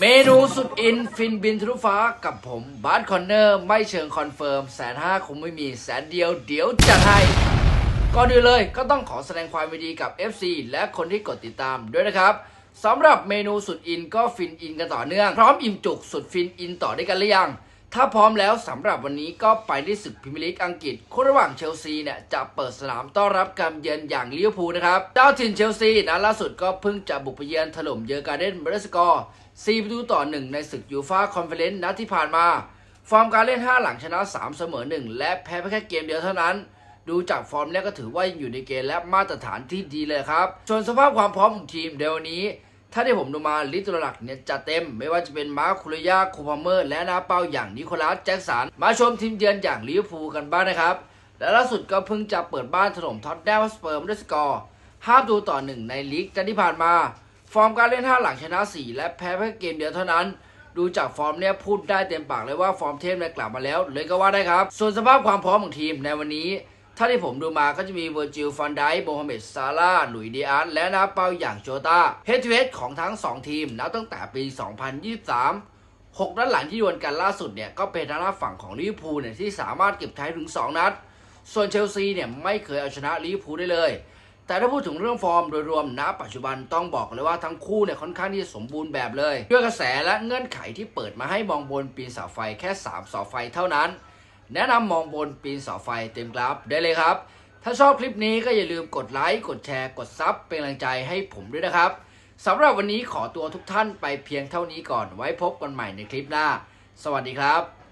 เมนูสุดอินฟินบินทะลุฟ้ากับผมบาร์คอนเนอร์ไม่เชิงคอนเฟิร์มแสนห้าคงไม่มีแสนเดียวเดี๋ยวจัดให้ ก่อนอื่นเลยก็ต้องขอแสดงความยินดีกับ FC และคนที่กดติดตามด้วยนะครับสำหรับเมนูสุดอินก็ฟินอินกันต่อเนื่อง พร้อมอิ่มจุกสุดฟินอินต่อได้กันหรือยัง ถ้าพร้อมแล้วสำหรับวันนี้ก็ไปที่ศึกพรีเมียร์ลีกอังกฤษคู่ระหว่างเชลซีเนี่ยจะเปิดสนามต้อนรับการเยือนอย่างลิเวอร์พูลนะครับเจ้าถิ่นเชลซีนะล่าสุดก็เพิ่งจะบุกไปเยือนถล่มเยอร์การ์เดนเบรสกอร์4ประตูต่อ 1 ในศึกยูฟาคอนเฟอเรนซ์นัดที่ผ่านมา ฟอร์มการเล่น 5 หลังชนะ 3 เสมอ 1 และแพ้แค่เกมเดียวเท่านั้น ดูจากฟอร์มแล้วก็ถือว่ายังอยู่ในเกณฑ์และมาตรฐานที่ดีเลยครับส่วนสภาพความพร้อมของทีมเดี๋ยวนี้ ถ้าที่ผมดูมาลิต์ตัวหลักเนี่ยจัดเต็ม ไม่ว่าจะเป็นมาร์คคุรยาคูพาเมอร์ และนาเป้าอย่างนิโคลัสแจ็คสันมาชมทีมเยือนอย่างลิเวอร์พูลกันบ้างนะครับและล่าสุดก็เพิ่งจะเปิดบ้านถล่มท็อตแนมสเปิร์มด้วยสกอร์5ตูต่อ 1 ในลีกจันที่ผ่านมา ฟอร์มการเล่น 5 หลังชนะ 4 และแพ้แค่เกมเดียวเท่านั้น ดูจากฟอร์มเนี่ยพูดได้เต็มปากเลยว่าฟอร์มเทพเนี่ยกลับมาแล้ว เลยก็ว่าได้ครับ ส่วนสภาพความพร้อมของทีมในวันนี้ ถ้าที่ผมดูมาก็จะมีเวอร์จิลฟันไดโมฮัมเหม็ดซาร่าหลุยดีอาร์และนาเป้าอย่างโจตาเฮดทูเฮดของทั้ง 2 ทีมนับตั้งแต่ปี 2023 6 นัดหลังที่ดวลกันล่าสุดเนี่ยก็เป็นทางด้านฝั่งของลิเวอร์พูลเนี่ยที่สามารถเก็บไทยถึง 2 นัด ส่วนเชลซีเนี่ยไม่เคยเอาชนะลิเวอร์พูลได้เลย แต่ถ้าพูดถึงเรื่องฟอร์มโดยรวมณปัจจุบันต้องบอกเลยว่าทั้งคู่เนี่ยค่อนข้างที่จะสมบูรณ์แบบเลย ด้วยกระแสและเงื่อนไขที่เปิดมาให้มองบนปีนเสาไฟแค่ 3 เสาไฟเท่านั้น แนะนำมองบนปีนเสาไฟเต็มกราฟได้เลยครับ ถ้าชอบคลิปนี้ก็อย่าลืมกดไลค์ กดแชร์ กดซับเป็นกำลังใจให้ผมด้วยนะครับสำหรับวันนี้ขอตัวทุกท่านไปเพียงเท่านี้ก่อนไว้พบกันใหม่ในคลิปหน้า สวัสดีครับ